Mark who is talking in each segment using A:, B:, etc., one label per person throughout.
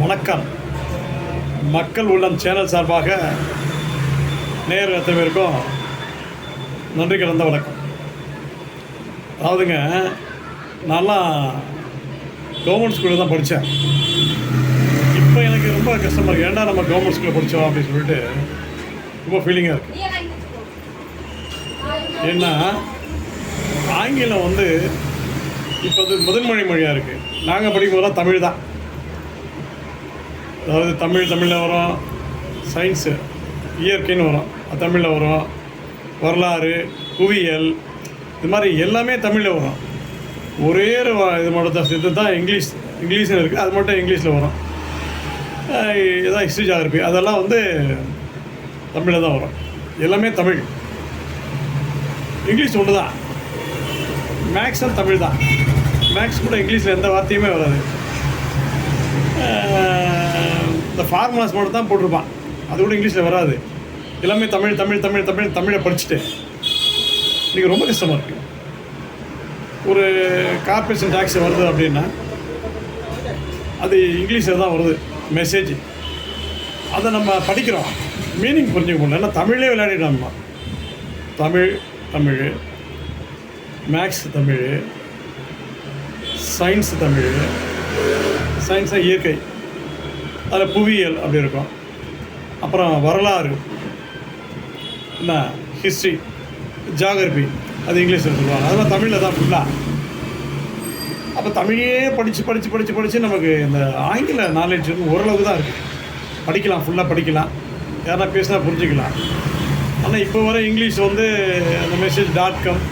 A: வணக்கம். மக்கள் உள்ளம் சேனல் சார்பாக நேர் அத்தனை பேருக்கும் நன்றி கலந்த வணக்கம். அதாவதுங்க நல்லா கவர்மெண்ட் ஸ்கூலில் தான் படித்தேன் இப்போ எனக்கு ரொம்ப கஷ்டமாக இருக்குது ஏன்டா நம்ம கவர்மெண்ட் ஸ்கூலில் படித்தோம் அப்படின்னு சொல்லிட்டு ரொம்ப ஃபீலிங்காக இருக்குது ஏன்னா ஆங்கிலம் வந்து இப்போ அது முதன்மொழி மொழியாக இருக்குது நாங்கள் படிக்கும் போதெல்லாம் தமிழ் தான். அதாவது தமிழ் தமிழில் வரும். சயின்ஸு இயற்கைன்னு வரும். அது தமிழில் வரும். வரலாறு புவியியல் இது மாதிரி எல்லாமே தமிழில் வரும். ஒரே ஒரு இது மட்டும் தான் இது தான் இங்கிலீஷ் இங்கிலீஷில் இருக்குது அது மட்டும் இங்கிலீஷில் வரும். இதான் ஹிஸ்ட்ரி ஜாகிரபி அதெல்லாம் வந்து தமிழில் தான் வரும். எல்லாமே தமிழ். இங்கிலீஷ் ஒன்று தான். மேக்ஸும் தமிழ் தான். மேக்ஸ் கூட இங்கிலீஷில் எந்த வார்த்தையுமே வராது. இந்த ஃபார்முலாஸ் மட்டும் தான் போட்டிருப்பான். அது கூட இங்கிலீஷில் வராது. எல்லாமே தமிழ் தமிழ் தமிழ் தமிழ் தமிழை படிச்சுட்டு. இன்றைக்கி ரொம்ப கஷ்டமாக இருக்குது ஒரு கார்பரேஷன் டேக்ஸ் வருது அப்படின்னா அது இங்கிலீஷில் தான் வருது மெசேஜ் அதை நம்ம படிக்கிறோம். மீனிங் புரிஞ்சுக்க முடியல. ஏன்னா தமிழே விளையாடிட்டோம் நம்ம தமிழ் தமிழ். மேக்ஸ் தமிழ். சயின்ஸ் தமிழ். சயின்ஸாக இயற்கை. அதில் புவியியல் அப்படி இருக்கும். அப்புறம் வரலாறு என்ன ஹிஸ்ட்ரி ஜாகிரபி அது இங்கிலீஷில் சொல்லுவாங்க. அதெல்லாம் தமிழில் தான் ஃபுல்லாக அப்போ தமிழையே படித்து படித்து படித்து படித்து நமக்கு இந்த ஆங்கில நாலேஜ் வந்து ஓரளவுக்கு தான் இருக்குது படிக்கலாம் ஃபுல்லாக படிக்கலாம். யாரா பேசினா புரிஞ்சுக்கலாம். ஆனால் இப்போ வர இங்கிலீஷ் வந்து அந்த மெசேஜ் டாட் காம்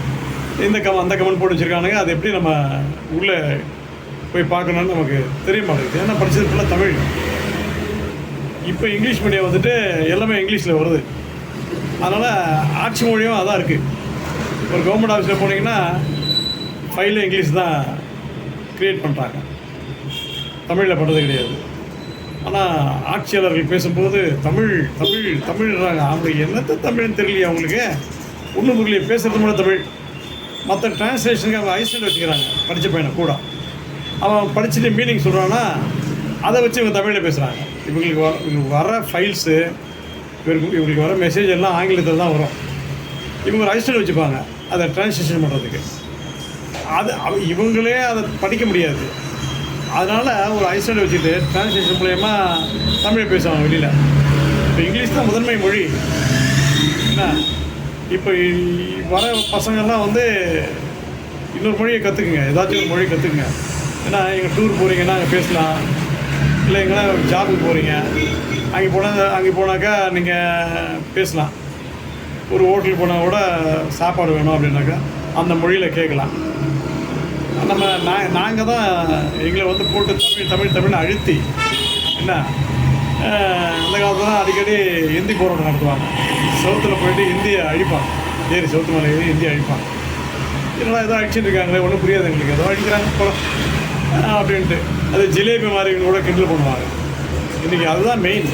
A: இந்த கம் அந்த கமெண்ட் போட்டு வச்சுருக்கானுங்க. அது எப்படி நம்ம உள்ளே போய் பார்க்கணும்னு நமக்கு தெரிய மாட்டேங்குது. ஏன்னா படித்தது ஃபுல்லாக தமிழ். இப்போ இங்கிலீஷ் மீடியம் வந்துட்டு எல்லாமே இங்கிலீஷில் வருது. அதனால் ஆட்சி மொழியும் அதான் இருக்குது ஒரு கவர்மெண்ட் ஆஃபீஸில் போனீங்கன்னா ஃபைலில் இங்கிலீஷ் தான் க்ரியேட் பண்ணுறாங்க தமிழில் பண்ணுறது கிடையாது. ஆனால் ஆட்சியாளர்கள் பேசும்போது தமிழ் தமிழ் தமிழ்ன்றாங்க. அவங்களுக்கு என்னத்த தமிழ்னு தெரியலையே அவங்களுக்கு. ஒன்றும் புரியல பேசுகிறது மட்டும் தமிழ். மற்ற டிரான்ஸ்லேஷனுக்கு அவங்க ஐசண்ட் வச்சுக்கிறாங்க. படித்த பையனை கூட. அவன் படிச்சுட்டு மீனிங் சொல்கிறான்னா அதை வச்சு இவங்க தமிழில் பேசுகிறாங்க இவங்களுக்கு வர இவங்களுக்கு வர ஃபைல்ஸு இவருக்கு இவங்களுக்கு வர மெசேஜ் எல்லாம் ஆங்கிலத்தில் தான் வரும். இவங்க ஒரு வச்சுப்பாங்க. அதை டிரான்ஸ்லேஷன் பண்ணுறதுக்கு அது இவங்களே அதை படிக்க முடியாது. அதனால் ஒரு ஐசண்ட் வச்சுட்டு டிரான்ஸ்லேஷன் மூலயமா தமிழ் பேசுவாங்க வெளியில். இப்போ இங்கிலீஷ் தான் முதன்மை மொழி. என்ன? இப்போ வர பசங்கள்லாம் வந்து இன்னொரு மொழியை கற்றுக்குங்க ஏதாச்சும் ஒரு மொழி கற்றுக்குங்க ஏன்னா எங்கள் டூர் போகிறீங்கன்னா அங்கே பேசலாம். இல்லை ஜாபுக்கு போகிறீங்க அங்கே போனால் அங்கே போனாக்கா நீங்கள் பேசலாம். ஒரு ஹோட்டலுக்கு போனால் கூட சாப்பாடு வேணும் அப்படின்னாக்கா அந்த மொழியில் கேட்கலாம். நம்ம நான் நாங்கள் தான் எங்களை வந்து போட்டு தமிழ் தமிழ் தமிழ் அழுத்தி என்ன அந்த காலத்துல அடிக்கடி ஹிந்தி போராட்டம் நடத்துவாங்க. சவுத்தில் போயிட்டு இந்தியை அழிப்பாங்க. ஏறி சவுத்து மலை ஏறி இந்தியை அழிப்பாங்க. இதெல்லாம் ஏதோ அடிச்சுட்டு இருக்காங்களே ஒன்றும் புரியாது எங்களுக்கு. ஏதோ அடிக்கிறாங்க போல அப்படின்ட்டு. அது ஜிலேபி மாதிரி கூட கிண்டல் பண்ணுவாங்க. இன்றைக்கி அதுதான் மெயின்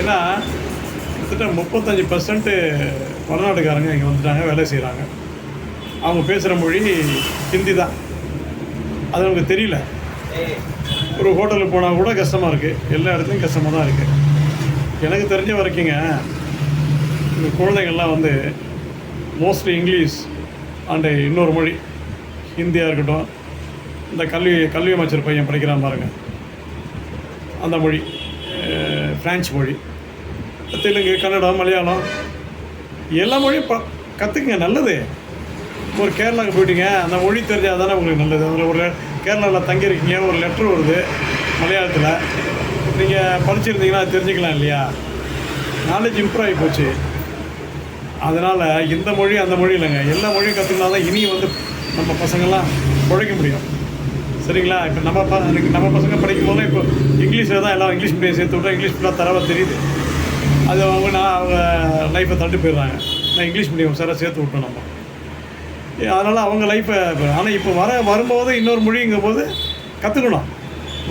A: ஏன்னா கிட்டத்தட்ட முப்பத்தஞ்சு பர்சன்ட்டு வடநாட்டுக்காரங்க இங்கே வந்துட்டாங்க வேலை செய்கிறாங்க அவங்க பேசுகிற மொழி ஹிந்தி தான். அது நமக்கு தெரியல. ஒரு ஹோட்டலுக்கு போனால் கூட கஷ்டமாக இருக்குது எல்லா இடத்துலையும் கஷ்டமாக தான் இருக்குது எனக்கு தெரிஞ்ச வரைக்குங்க இந்த குழந்தைங்கள்லாம் வந்து மோஸ்ட்லி இங்கிலீஷ் அண்டு இன்னொரு மொழி ஹிந்தியாக இருக்கட்டும் இந்த கல்வி கல்வி அமைச்சர் பையன் படிக்கிறான் பாருங்கள் அந்த மொழி அஹ், மொழி தெலுங்கு கன்னடம் மலையாளம் எல்லா மொழியும் ப கற்றுக்குங்க நல்லது. ஒரு கேரளாவுக்கு போயிட்டீங்க அந்த மொழி தெரிஞ்சால் தானே உங்களுக்கு நல்லது. அதில் ஒரு கேரளாவில் தங்கியிருக்கீங்க ஒரு லெட்டர் வருது மலையாளத்தில். நீங்கள் படிச்சிருந்தீங்கன்னா அது தெரிஞ்சுக்கலாம் இல்லையா? நாலேஜ் இம்ப்ரூவ் ஆகி போச்சு. அதனால் இந்த மொழி அந்த மொழி இல்லைங்க. எல்லா மொழியும் கற்றுக்கினா தான் இனி வந்து நம்ம பசங்கள்லாம் பிழைக்க முடியும். சரிங்களா? இப்போ நம்ம ப நம்ம பசங்க படிக்கும் போது இப்போ இங்கிலீஷில் தான் எல்லாம் இங்கிலீஷ் மீடியம் சேர்த்து விட்டா இங்கிலீஷ் ஃபுல்லாக தரவா தெரியுது. அது அவங்க நான் அவங்க லைஃப்பை தட்டு போயிடுறாங்க. நான் இங்கிலீஷ் மீடியம் சாராக சேர்த்து விட்டோம் நம்ம. அதனால் அவங்க லைஃப்பை ஆனால் இப்போ வர வரும்போது இன்னொரு மொழிங்கும் போது கற்றுக்கணும்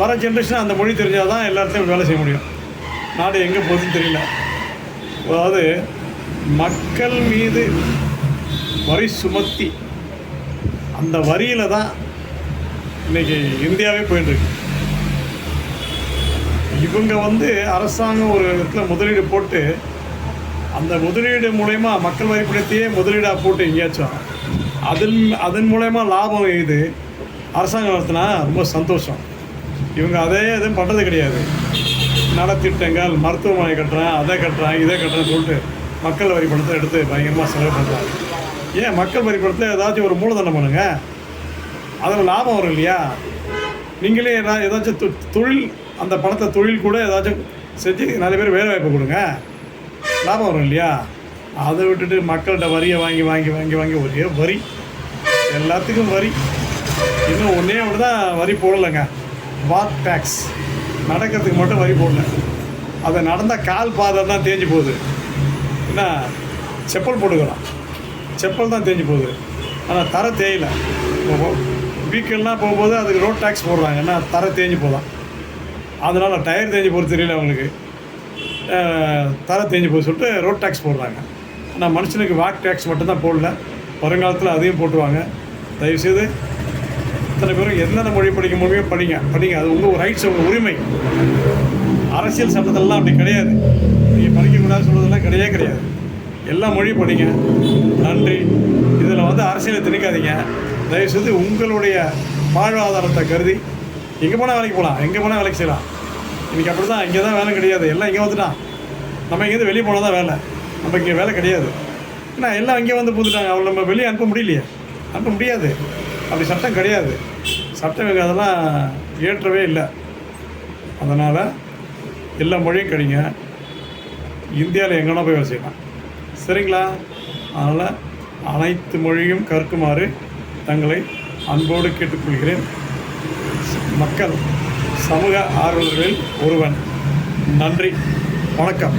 A: வர ஜென்ரேஷன் அந்த மொழி தெரிஞ்சால் தான் எல்லா இடத்துலையும் வேலை செய்ய முடியும். நாடு எங்கே போகுதுன்னு தெரியல. அதாவது மக்கள் மீது வரி சுமத்தி அந்த வரியில் தான் இன்னைக்கு இந்தியாவே போயிட்டுருக்கு. இவங்க வந்து அரசாங்கம் ஒரு இடத்துல முதலீடு போட்டு அந்த முதலீடு மூலயமா மக்கள் வரிப்பணத்தையே முதலீடாக போட்டு எங்கேயாச்சும் அதன் அதன் மூலயமா லாபம் இது அரசாங்கம் நடத்தினா ரொம்ப சந்தோஷம். இவங்க அதே எதுவும் பண்ணுறது கிடையாது. நலத்திட்டங்கள் மருத்துவமனை கட்டுறேன் அதை கட்டுறேன் இதை கட்டுறேன்னு சொல்லிட்டு மக்கள் வரி பணத்தை எடுத்து பயங்கரமாக செலவு பண்ணுறாங்க ஏன் மக்கள் வரி ஏதாச்சும் ஒரு மூலதனம் பண்ணுங்கள் அதில் லாபம் வரும் இல்லையா? நீங்களே ஏதாவது ஏதாச்சும் தொ- தொழில் அந்த பணத்தை தொழில் கூட ஏதாச்சும் செஞ்சு நிறைய பேர் வேலை வாய்ப்பு கொடுங்க. லாபம் வரும் இல்லையா? அதை விட்டுட்டு மக்கள்கிட்ட வரியை வாங்கி வாங்கி வாங்கி வாங்கி ஒரே வரி. எல்லாத்துக்கும் வரி. இன்னும் ஒன்றே ஒன்று தான் வரி போடலைங்க. VAT tax. நடக்கிறதுக்கு மட்டும் வரி போடல. அதை நடந்தால் கால் பாதை தான் தேஞ்சு போகுது. என்ன? செப்பல் போட்டுக்கிறோம் செப்பல் தான் தேஞ்சு போகுது. ஆனால் தர தேயல. வீக்கெல்லாம் போகும்போது அதுக்கு ரோட் டேக்ஸ் போடுறாங்க. ஏன்னா தர தேஞ்சு போகலாம். அதனால் டயர் தேஞ்சு போகிறது தெரியல அவங்களுக்கு. தர தேஞ்சு போக சொல்லிட்டு ரோட் டேக்ஸ் போடுறாங்க. ஆனால் மனுஷனுக்கு வாக் டேக்ஸ் மட்டும்தான் போடல. வருங்காலத்தில் அதையும் போட்டுருவாங்க. தயவுசெய்து இத்தனை பேரும் எந்தெந்த மொழி படிக்க முடியுமோ படிங்க. படிங்க. அது உங்கள் ரைட்ஸ் உங்கள் உரிமை. அரசியல் சட்டத்திலலாம் அப்படி கிடையாது. நீங்கள் படிக்கக்கூடாது சொல்கிறதெல்லாம் கிடையவே கிடையாது. எல்லா மொழியும் படிங்க. நன்றி. இதில் வந்து அரசியலை திணிக்காதீங்க. தயவுசெய்து உங்களுடைய வாழ்வாதாரத்தை கருதி எங்கே போனால் வேலைக்கு போகலாம் எங்கே போனால் வேலைக்கு செய்யலாம்? இன்றைக்கி அப்படி தான் இங்கே தான் வேலை கிடையாது. எல்லாம் இங்கே வந்துட்டான். நம்ம இங்கேருந்து வெளியே போனால் தான் வேலை. நம்ம இங்கே வேலை கிடையாது. ஏன்னா எல்லாம் இங்கே வந்து புதுட்டாங்க அவளை நம்ம வெளியே அனுப்ப முடியலையே. அனுப்ப முடியாது. அப்படி சட்டம் கிடையாது. சட்டம் இங்க அதெல்லாம் ஏற்றவே இல்லை. அதனால் எல்லா மொழியும் கிடைங்க. இந்தியாவில் எங்கன்னா போய் வேலை செய்யலாம். சரிங்களா? அதனால் அனைத்து மொழியும் கற்குமாறு தங்களை அன்போடு கேட்டுக்கொள்கிறேன். மக்கள் சமூக ஆர்வலர்களில் ஒருவன். நன்றி. வணக்கம்.